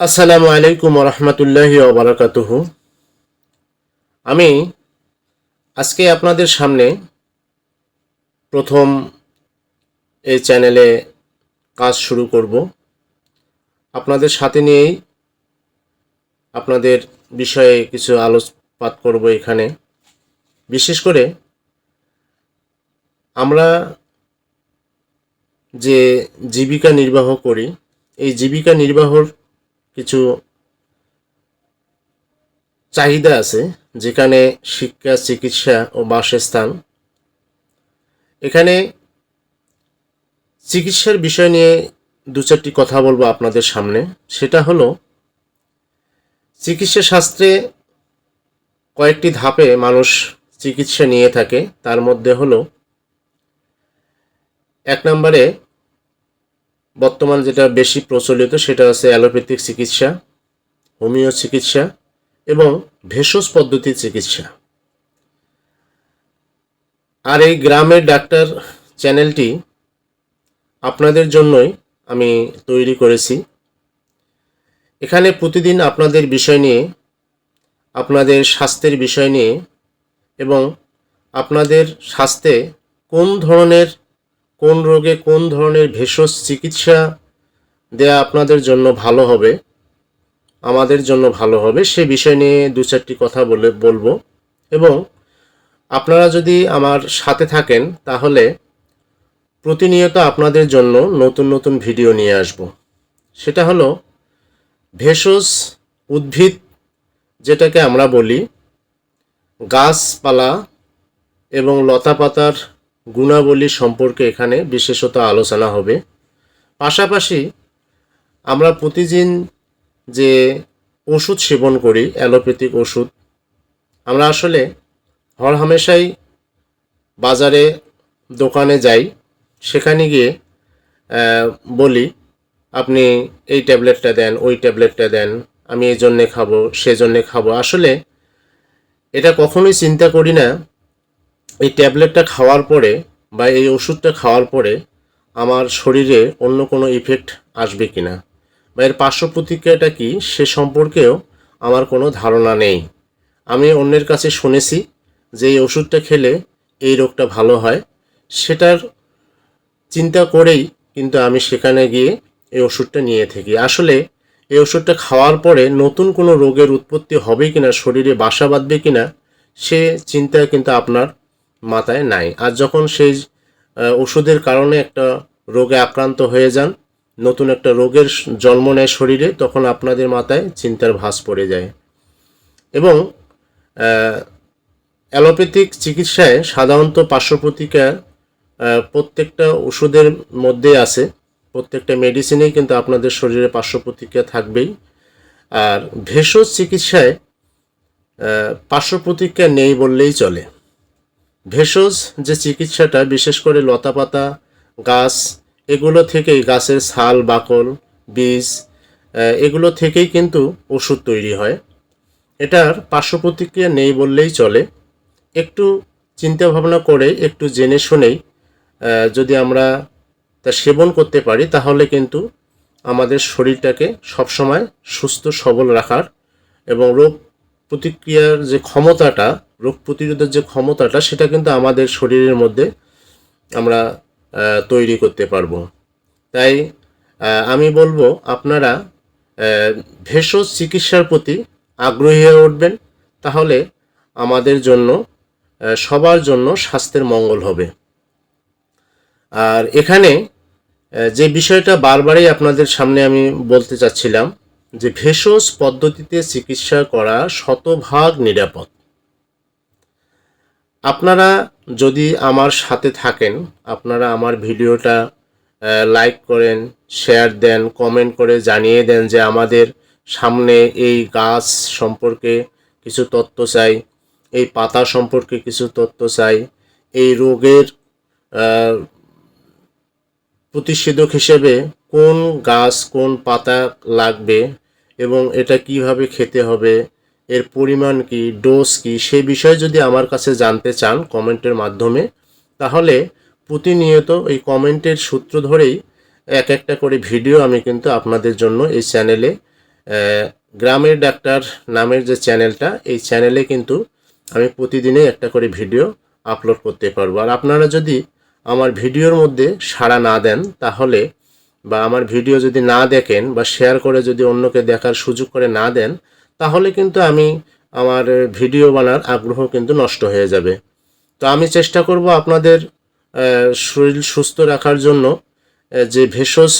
আসসালামু আলাইকুম রহমতুল্লাহ ওবরাকাতুহ আমি আজকে আপনাদের সামনে প্রথম এই চ্যানেলে কাজ শুরু করব। আপনাদের সাথে নিয়েই আপনাদের বিষয়ে কিছু আলোকপাত করব এখানে। বিশেষ করে আমরা যে জীবিকা নির্বাহ করি, এই জীবিকা নির্বাহর চাহিদা আছে, যেখানে শিক্ষা, চিকিৎসা ও বাসস্থান। এখানে চিকিৎসার বিষয় নিয়ে দু চারটি কথা বলব আপনাদের সামনে। সেটা হলো, চিকিৎসা শাস্ত্রে কয়েকটি ধাপে মানুষ চিকিৎসা নিয়ে থাকে। তার মধ্যে হলো, এক নম্বরে বর্তমান যেটা বেশি প্রচলিত সেটা হচ্ছে অ্যালোপ্যাথিক চিকিৎসা হোমিও চিকিৎসা এবং ভেষজ পদ্ধতির চিকিৎসা। আর এই গ্রামের ডাক্তার চ্যানেলটি আপনাদের জন্যই আমি তৈরি করেছি। এখানে প্রতিদিন আপনাদের বিষয় নিয়ে, আপনাদের স্বাস্থ্যের বিষয় নিয়ে এবং আপনাদের স্বাস্থ্যে কোন ধরনের কোন রোগে কোন ধরনের ভেষজ চিকিৎসা দেয়া আপনাদের জন্য ভালো হবে, আমাদের জন্য ভালো হবে, সে বিষয় নিয়ে দু চারটি কথা বলে, বলব। এবং আপনারা যদি আমার সাথে থাকেন, তাহলে প্রতিনিয়ত আপনাদের জন্য নতুন নতুন ভিডিও নিয়ে আসব। সেটা হলো, ভেষজ উদ্ভিদ, যেটাকে আমরা বলি গাছপালা এবং লতাপাতার গুণাবলী সম্পর্কে এখানে বিশেষত আলোচনা হবে। পাশাপাশি আমরা প্রতিদিন যে ওষুধ সেবন করি, অ্যালোপ্যাথিক ওষুধ, আমরা আসলে হরহামেশাই বাজারে, দোকানে যাই, সেখানে গিয়ে বলি, আপনি এই ট্যাবলেটটা দেন, ওই ট্যাবলেটটা দেন, আমি এই জন্যে খাব সেজন্যে খাব। আসলে এটা কখনোই চিন্তা করি না এই ট্যাবলেটটা খাওয়ার পরে বা এই ওষুধটা খাওয়ার পরে আমার শরীরে অন্য কোনো ইফেক্ট আসবে কি না বা এর পার্শ্ব প্রতিক্রিয়াটা কি? সে সম্পর্কেও আমার কোনো ধারণা নেই। আমি অন্যের কাছে শুনেছি যে এই ওষুধটা খেলে এই রোগটা ভালো হয়। সেটার চিন্তা করেই কিন্তু আমি সেখানে গিয়ে এই ওষুধটা নিয়ে থাকি। আসলে এই ওষুধটা খাওয়ার পরে নতুন কোনো রোগের উৎপত্তি হবে কিনা, শরীরে বাসা বাঁধবে কিনা, সে চিন্তা কিন্তু আপনার মাথায় নাই। আর যখন সেই ওষুধের কারণে একটা রোগে আক্রান্ত হয়ে যান নতুন একটা রোগের জন্ম নেয় শরীরে তখন আপনাদের মাথায় চিন্তার ভাস পড়ে যায়। এবং অ্যালোপ্যাথিক চিকিৎসায় সাধারণত পার্শ্ব প্রতিক্রিয়া আহ, প্রত্যেকটা ওষুধের মধ্যে আছে। প্রত্যেকটা মেডিসিনেই কিন্তু আপনাদের শরীরে পার্শ্ব প্রতিক্রিয়া থাকবেই। আর ভেষজ চিকিৎসায় আহ, পার্শ্ব প্রতিক্রিয়া নেই বললেই চলে। ভেষজ যে চিকিৎসাটা, বিশেষ করে লতাপাতা, গাছ, এগুলো থেকেই গাছের ছাল, বাকল, বীজ এগুলো থেকেই কিন্তু ওষুধ তৈরি হয়। এটার পার্শ্ব প্রতিক্রিয়া নেই বললেই চলে। একটু চিন্তা ভাবনা করে, একটু জেনে শুনেই যদি আমরা তা সেবন করতে পারি, তাহলে কিন্তু আমাদের শরীরটাকে সবসময় সুস্থ, সবল রাখার এবং রোগ প্রতিক্রিয়ার যে ক্ষমতাটা রোগ প্রতিরোধের যে ক্ষমতাটা, সেটা কিন্তু আমাদের শরীরের মধ্যে আমরা তৈরি করতে পারব। তাই আমি বলব আপনারা ভেষজ চিকিৎসার প্রতি আগ্রহী হয়ে উঠবেন। তাহলে আমাদের জন্য সবার জন্য স্বাস্থ্যের মঙ্গল হবে। আর এখানে যে বিষয়টা বারবারই আপনাদের সামনে আমি বলতে চাচ্ছিলাম, যে ভেষজ পদ্ধতিতে চিকিৎসা করা শতভাগ নিরাপদ। আপনারা যদি আমার সাথে থাকেন, আপনারা আমার ভিডিওটা লাইক করেন শেয়ার দেন কমেন্ট করে জানিয়ে দেন যে আমাদের সামনে এই গাছ সম্পর্কে কিছু তথ্য চাই, এই পাতা সম্পর্কে কিছু তথ্য চাই, এই রোগের প্রতিষেধক হিসেবে কোন গাছ, কোন পাতা লাগবে এবং এটা কীভাবে খেতে হবে এর পরিমাণ কি ডোজ কি, সে বিষয়ে যদি আমার কাছে জানতে চান কমেন্টের মাধ্যমে, তাহলে প্রতিনিয়ত এই কমেন্টের সূত্র ধরেই এক একটা করে ভিডিও আমি কিন্তু আপনাদের জন্য এই চ্যানেলে গ্রামের ডাক্তার নামের যে চ্যানেলটা, এই চ্যানেলে কিন্তু আমি প্রতিদিনই একটা করে ভিডিও আপলোড করতে পারব। আর আপনারা যদি আমার ভিডিওর মধ্যে সাড়া না দেন, তাহলে বা আমার ভিডিও যদি না দেখেন বা শেয়ার করে যদি অন্যকে দেখার সুযোগ করে না দেন তাহলে কিন্তু আমি আমার ভিডিও বানার আগ্রহ কিন্তু নষ্ট হয়ে যাবে। তো আমি চেষ্টা করব আপনাদের শরীর সুস্থ রাখার জন্য যে ভেষজ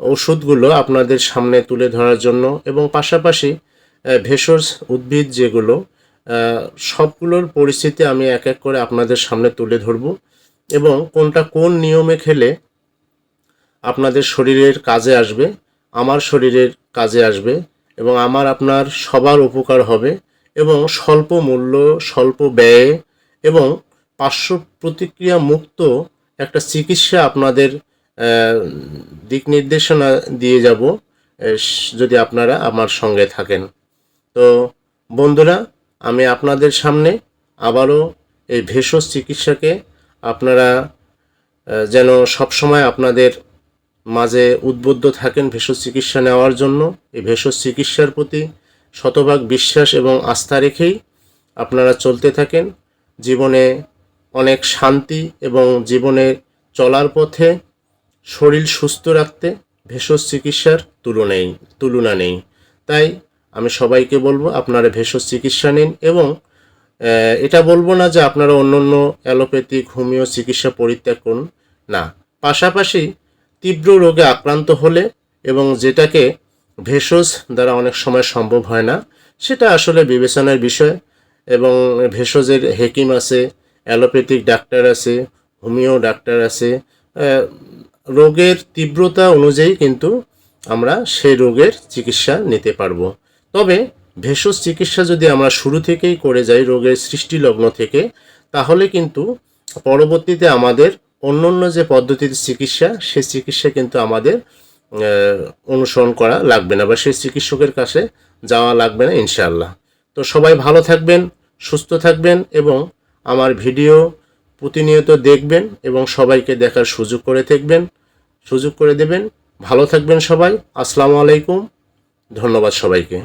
ওষুধগুলো আপনাদের সামনে তুলে ধরার জন্য এবং পাশাপাশি ভেষজ উদ্ভিদ যেগুলো সবগুলোর পরিস্থিতি আমি এক এক করে আপনাদের সামনে তুলে ধরব এবং কোনটা কোন নিয়মে খেলে আপনাদের শরীরের কাজে আসবে, আমার শরীরের কাজে আসবে এবং আমার আপনার সবার উপকার হবে এবং স্বল্প মূল্য, স্বল্প ব্যয়ে এবং পার্শ্ব প্রতিক্রিয়া মুক্ত একটা চিকিৎসা আপনাদের দিক নির্দেশনা দিয়ে যাব যদি আপনারা আমার সঙ্গে থাকেন। তো বন্ধুরা, আমি আপনাদের সামনে আবারও এই ভেষজ চিকিৎসাকে আপনারা যেন সবসময় আপনাদের মাঝে উদ্বুদ্ধ থাকেন ভেষজ চিকিৎসা নেওয়ার জন্য। এই ভেষজ চিকিৎসার প্রতি শতভাগ বিশ্বাস এবং আস্থা রেখেই আপনারা চলতে থাকেন। জীবনে অনেক শান্তি এবং জীবনে চলার পথে শরীর সুস্থ রাখতে ভেষজ চিকিৎসার তুলনেই, তুলনা নেই। তাই আমি সবাইকে বলব, আপনারা ভেষজ চিকিৎসা নিন এবং এটা বলব না যে আপনারা অন্য অন্য অ্যালোপ্যাথিক হোমিও চিকিৎসা পরিত্যাগ করুন। না, পাশাপাশি তীব্র রোগে আক্রান্ত হলে এবং যেটাকে ভেষজ দ্বারা অনেক সময় সম্ভব হয় না, সেটা আসলে বিবেচনার বিষয় এবং ভেষজের হেকিম আছে, অ্যালোপ্যাথিক ডাক্তার আছে, হোমিও ডাক্তার আছে রোগের তীব্রতা অনুযায়ী কিন্তু আমরা সেই রোগের চিকিৎসা নিতে পারব। তবে ভেষজ চিকিৎসা যদি আমরা শুরু থেকেই করে যাই রোগের সৃষ্টি লগ্ন থেকে, তাহলে কিন্তু পরবর্তীতে আমাদের অন্য অন্য যে পদ্ধতির চিকিৎসা সেই চিকিৎসা কিন্তু আমাদের অনুসরণ করা লাগবে না বা সেই চিকিৎসকের কাছে যাওয়া লাগবে না ইনশাআল্লাহ। তো সবাই ভালো থাকবেন, সুস্থ থাকবেন এবং আমার ভিডিও প্রতিনিয়ত দেখবেন এবং সবাইকে দেখার সুযোগ করে থাকবেন, সুযোগ করে দেবেন। ভালো থাকবেন সবাই। আসসালামু আলাইকুম। ধন্যবাদ সবাইকে।